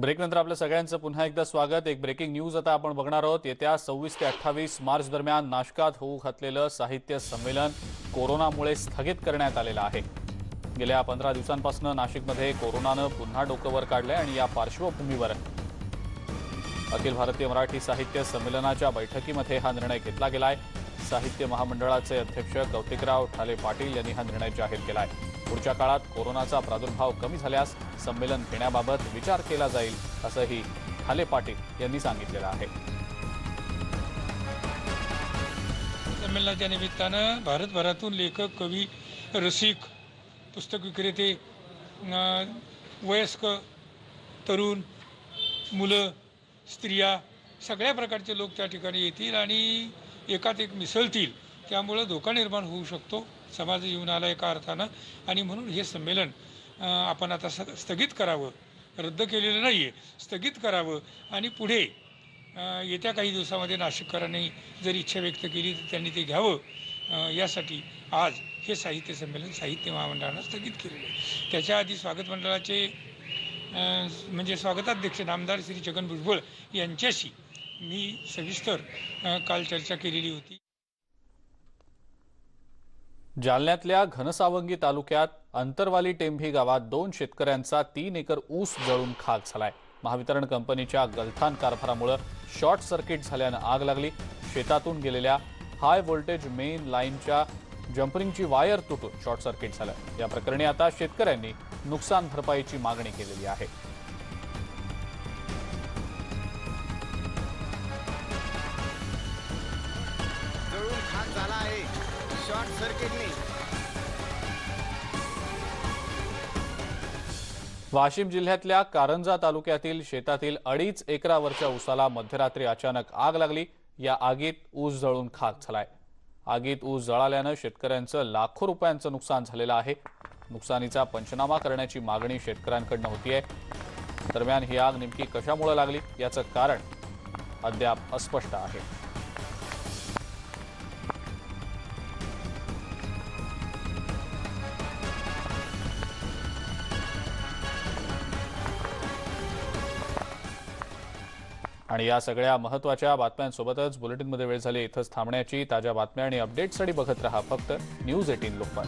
ब्रेकनंतर आपल्या सगळ्यांचं पुन्हा एकदा स्वागत. एक ब्रेकिंग न्यूज आता आपण बघणार आहोत. येत्या सव्वीस ते अठ्ठावीस मार्च दरम्यान नाशकात होऊ घातलेलं साहित्य संमेलन कोरोनामुळे स्थगित करण्यात आलेलं आहे. गेल्या पंधरा दिवसांपासून नाशिकमध्ये कोरोनानं पुन्हा डोकं वर काढलंय आणि या पार्श्वभूमीवर अखिल भारतीय मराठी साहित्य संमेलनाच्या बैठकीमध्ये हा निर्णय घेतला गेलाय. साहित्य महामंडळाचे अध्यक्ष कौतिकराव ठाले पाटील यांनी हा निर्णय जाहीर केला आहे. पुढच्या काळात कोरोनाचा प्रादुर्भाव कमी झाल्यास संमेलन घेण्याबाबत विचार केला जाईल असंही ठाले पाटील यांनी सांगितलेलं आहे. संमेलनाच्या निमित्तानं भारतभरातून लेखक कवी रसिक पुस्तक विक्रेते अं, वयस्क तरुण मुलं स्त्रिया सगळ्या प्रकारचे लोक त्या ठिकाणी येतील आणि एकात एक मिसळतील. त्यामुळं धोका निर्माण होऊ शकतो. समाज जीवनाला एका अर्थानं. आणि म्हणून हे संमेलन आपण आता स स्थगित करावं. रद्द केलेलं नाही आहे स्थगित करावं. आणि पुढे येत्या काही दिवसामध्ये नाशिककरांनी जर इच्छा व्यक्त केली तर त्यांनी ते घ्यावं. यासाठी आज हे साहित्य संमेलन साहित्य महामंडळानं स्थगित केलेलं आहे. त्याच्या आधी स्वागत मंडळाचे म्हणजे स्वागताध्यक्ष नामदार श्री छगन भुजबळ यांच्याशी मी सविस्तर काल चर्चा केलेली होती. जालन्यातल्या घनसावंगी तालुक्यात अंतरवाली टेंभी गावात दोन शेतकऱ्यांचा तीन एकर ऊस जळून खाक झालाय. महावितरण कंपनीच्या गलथान कारभारामुळे शॉर्ट सर्किट झाल्यानं आग लागली. शेतातून गेलेल्या हाय व्होल्टेज मेन लाईनच्या जम्परिंगची वायर तुटून शॉर्ट सर्किट झालं. या प्रकरणी आता शेतकऱ्यांनी नुकसान भरपाईची मागणी केलेली आहे. झाला आहे. शॉर्ट सर्किटने वाशिम जिल्ह्यातल्या कारंजा तालुक्यातील शेतातील अडीच एकरावरच्या ऊसाला मध्यरात्री अचानक आग लागली. या आगीत ऊस जळून खाक झालाय. आगीत ऊस जळाल्यानं शेतकऱ्यांचं लाखो रुपयांचं नुकसान झालेलं आहे. नुकसानीचा पंचनामा करण्याची मागणी शेतकऱ्यांकडनं होतीये. दरम्यान ही आग नेमकी कशामुळे लागली याचं कारण अद्याप अस्पष्ट आहे. आणि या सगळ्या महत्त्वाच्या बातम्यांसोबतच बुलेटिनमध्ये वेळ झाली इथंच थांबण्याची ताज्या बातम्या आणि अपडेट्ससाठी बघत रहा फक्त न्यूज एटीन लोकपाल.